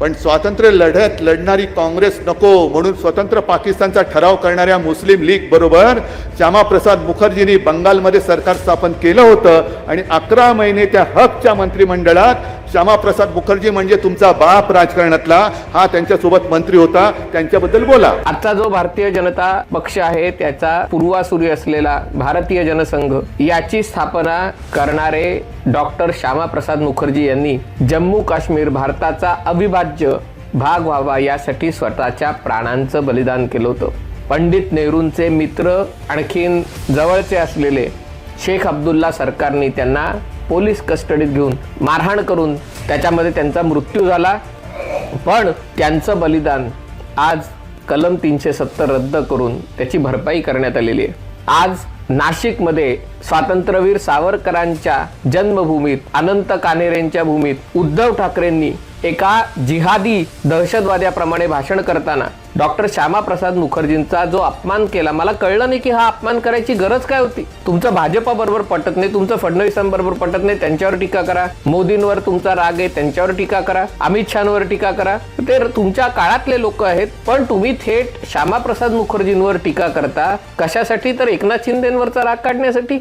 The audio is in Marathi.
पण स्वातंत्र्य लढ्यात लढणारी काँग्रेस नको म्हणून स्वतंत्र पाकिस्तानचा ठराव करणाऱ्या मुस्लिम लीग बरोबर श्यामाप्रसाद मुखर्जींनी बंगालमध्ये सरकार स्थापन केलं होतं आणि अकरा महिने त्या हकच्या मंत्रिमंडळात श्यामाप्रसाद मुखर्जी म्हणजे तुमचा बाप राजकारणातला. हा त्यांच्यासोबत मंत्री होता. त्यांच्याबद्दल बोला. आजचा जो भारतीय जनता पक्ष आहे त्याचा पूर्वासुरी असलेला भारतीय जनसंघ याची स्थापना करणारे डॉक्टर श्यामाप्रसाद मुखर्जी यांनी जम्मू काश्मीर भारताचा अविभाज्य भाग व्हावा यासाठी स्वतःच्या प्राणांचं बलिदान केलं होतं. पंडित नेहरूंचे मित्र आणखीन जवळचे असलेले शेख अब्दुल्ला सरकारने त्यांना पोलीस कस्टडीत घेऊन मारहाण करून त्याच्यामध्ये त्यांचा मृत्यू झाला. पण त्यांचं बलिदान आज कलम तीनशे सत्तर रद्द करून त्याची भरपाई करण्यात आलेली आहे. आज नाशिकमध्ये स्वातंत्र्यवीर सावरकरांच्या जन्मभूमीत अनंत कानेरेंच्या भूमीत उद्धव ठाकरेंनी एका जिहादी दहशतवाद्याप्रमाणे भाषण करताना डॉक्टर श्यामाप्रसाद मुखर्जींचा जो अपमान केला मला कळलं नाही की हा अपमान करायची गरज काय होती. तुमचं भाजपाबरोबर पटत नाही तुमचं फडणवीसांबरोबर पटत नाही त्यांच्यावर टीका करा. मोदींवर तुमचा राग आहे त्यांच्यावर टीका करा. अमित शहावर टीका करा. ते तुमच्या काळातले लोक आहेत पण तुम्ही थेट श्यामाप्रसाद मुखर्जींवर टीका करता. कशासाठी? तर एकनाथ शिंदेवरचा राग काढण्यासाठी.